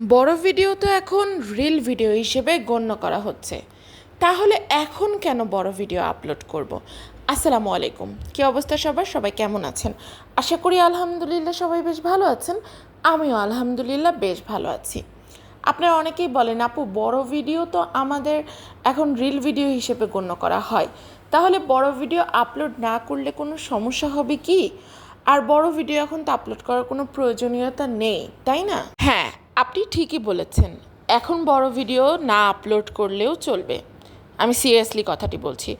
বড় ভিডিও তো এখন রিল ভিডিও হিসেবে গণ্য করা হচ্ছে। তাহলে এখন কেন বড় ভিডিও আপলোড করব? আসসালামু আলাইকুম। কী অবস্থা সবার? সবাই কেমন আছেন? আশা করি আলহামদুলিল্লাহ সবাই বেশ ভালো আছেন। আমিও আলহামদুলিল্লাহ বেশ ভালো আছি। আপনারা অনেকেই বলেন, আপু, বড় ভিডিও তো আমাদের এখন রিল ভিডিও হিসেবে গণ্য করা হয়। তাহলে বড় ভিডিও আপলোড না করলে কোনো সমস্যা হবে কি? আর বড় ভিডিও এখন তো আপলোড করার কোনো প্রয়োজনীয়তা নেই, তাই না? হ্যাঁ আপনি ঠিকই বলেছেন। এখন বড় ভিডিও না আপলোড করলেও চলবে। আমি সিরিয়াসলি কথাটি বলছি।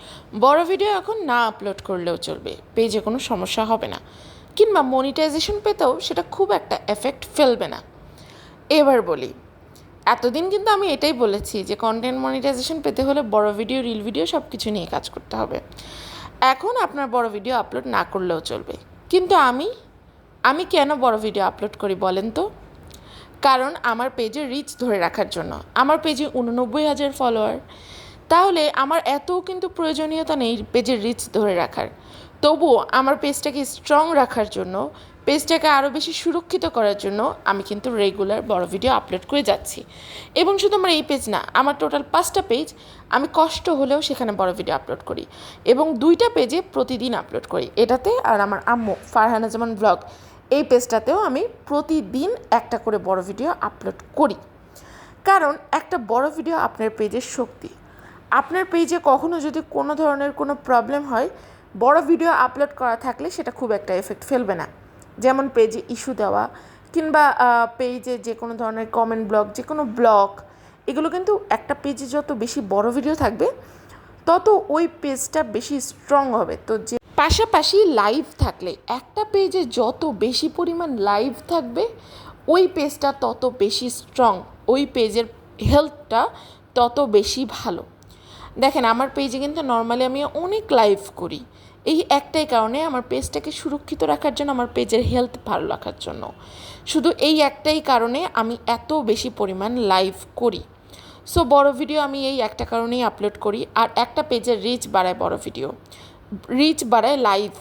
বড় ভিডিও এখন না আপলোড করলেও চলবে। পেজে কোনো সমস্যা হবে না। কিংবা মনিটাইজেশন পেতেও সেটা খুব একটা এফেক্ট ফেলবে না। এবার বলি, এতদিন কিন্তু আমি এটাই বলেছি যে কন্টেন্ট মনিটাইজেশন পেতে হলে বড় ভিডিও রিল ভিডিও সব কিছু নিয়ে কাজ করতে হবে। এখন আপনার বড় ভিডিও আপলোড না করলেও চলবে। কিন্তু আমি আমি কেন বড় ভিডিও আপলোড করি বলেন তো? কারণ আমার পেজে রিচ ধরে রাখার জন্য। আমার পেজে উননব্বই হাজার ফলোয়ার তাহলে আমার এত কিন্তু প্রয়োজনীয়তা নেই পেজের রিচ ধরে রাখার। তবুও আমার পেজটাকে স্ট্রং রাখার জন্য পেজটাকে আরও বেশি সুরক্ষিত করার জন্য আমি কিন্তু রেগুলার বড় ভিডিও আপলোড করে যাচ্ছি। এবং শুধু আমার এই পেজ না, আমার টোটাল পাঁচটা পেজ আমি কষ্ট হলেও সেখানে বড় ভিডিও আপলোড করি। এবং দুইটা পেজে প্রতিদিন আপলোড করি। এটাতে আর আমার আম্মু ফারহানা জামান ব্লগ এই পেজটাতেও আমি প্রতিদিন একটা করে বড় ভিডিও আপলোড করি। কারণ একটা বড় ভিডিও আপনার পেজের শক্তি। আপনার পেজে কখনো যদি কোনো ধরনের কোনো প্রবলেম হয়, বড় ভিডিও আপলোড করা থাকলে সেটা খুব একটা এফেক্ট ফেলবে না। যেমন পেজে ইস্যু দেওয়া, কিংবা পেজে যে কোনো ধরনের কমেন্ট ব্লগ যে কোনো ব্লগ এগুলো কিন্তু একটা পেজে যত বেশি বড় ভিডিও থাকবে, তত ওই পেজটা বেশি স্ট্রং হবে। তো যে পাশাপাশি লাইভ থাকলে, একটা পেজে যত বেশি পরিমাণ লাইভ থাকবে, ওই পেজটা তত বেশি স্ট্রং ওই পেজের হেলথটা তত বেশি ভালো। দেখেন, আমার পেজে কিন্তু নর্মালি আমি অনেক লাইভ করি। এই একটাই কারণে আমার পেজটাকে সুরক্ষিত রাখার জন্য আমার পেজের হেলথ ভালো রাখার জন্য। শুধু এই একটাই কারণে আমি এত বেশি পরিমাণ লাইভ করি। সো বড় ভিডিও আমি এই একটা কারণেই আপলোড করি, আর একটা পেজের রিচ বাড়ায় বড় ভিডিও রিচ বাড়ায় লাইভ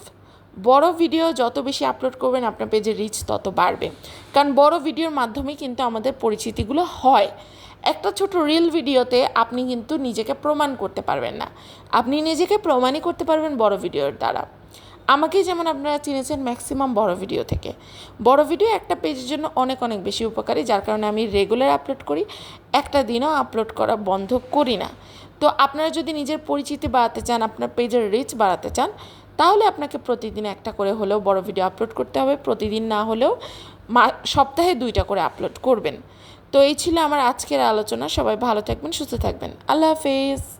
বড় ভিডিও যত বেশি আপলোড করবেন, আপনার পেজে রিচ তত বাড়বে। কারণ বড় ভিডিওর মাধ্যমে কিন্তু আমাদের পরিচিতিগুলো হয়। একটা ছোট রিল ভিডিওতে আপনি কিন্তু নিজেকে প্রমাণ করতে পারবেন না। আপনি নিজেকে প্রমাণই করতে পারবেন বড় ভিডিওর দ্বারা। আমাকেই যেমন আপনারা চিনেছেন ম্যাক্সিমাম বড় ভিডিও থেকে। বড় ভিডিও একটা পেজের জন্য অনেক অনেক বেশি উপকারী, যার কারণে আমি রেগুলার আপলোড করি। একটা দিনও আপলোড করা বন্ধ করি না। তো আপনারা যদি নিজের পরিচিতি বাড়াতে চান, আপনার পেজের রিচ বাড়াতে চান, তাহলে আপনাকে প্রতিদিন একটা করে হলেও বড় ভিডিও আপলোড করতে হবে। প্রতিদিন না হলেও মা, সপ্তাহে দুইটা করে আপলোড করবেন। তো এই ছিল আমার আজকের আলোচনা। সবাই ভালো থাকবেন, সুস্থ থাকবেন। আল্লাহ হাফেজ।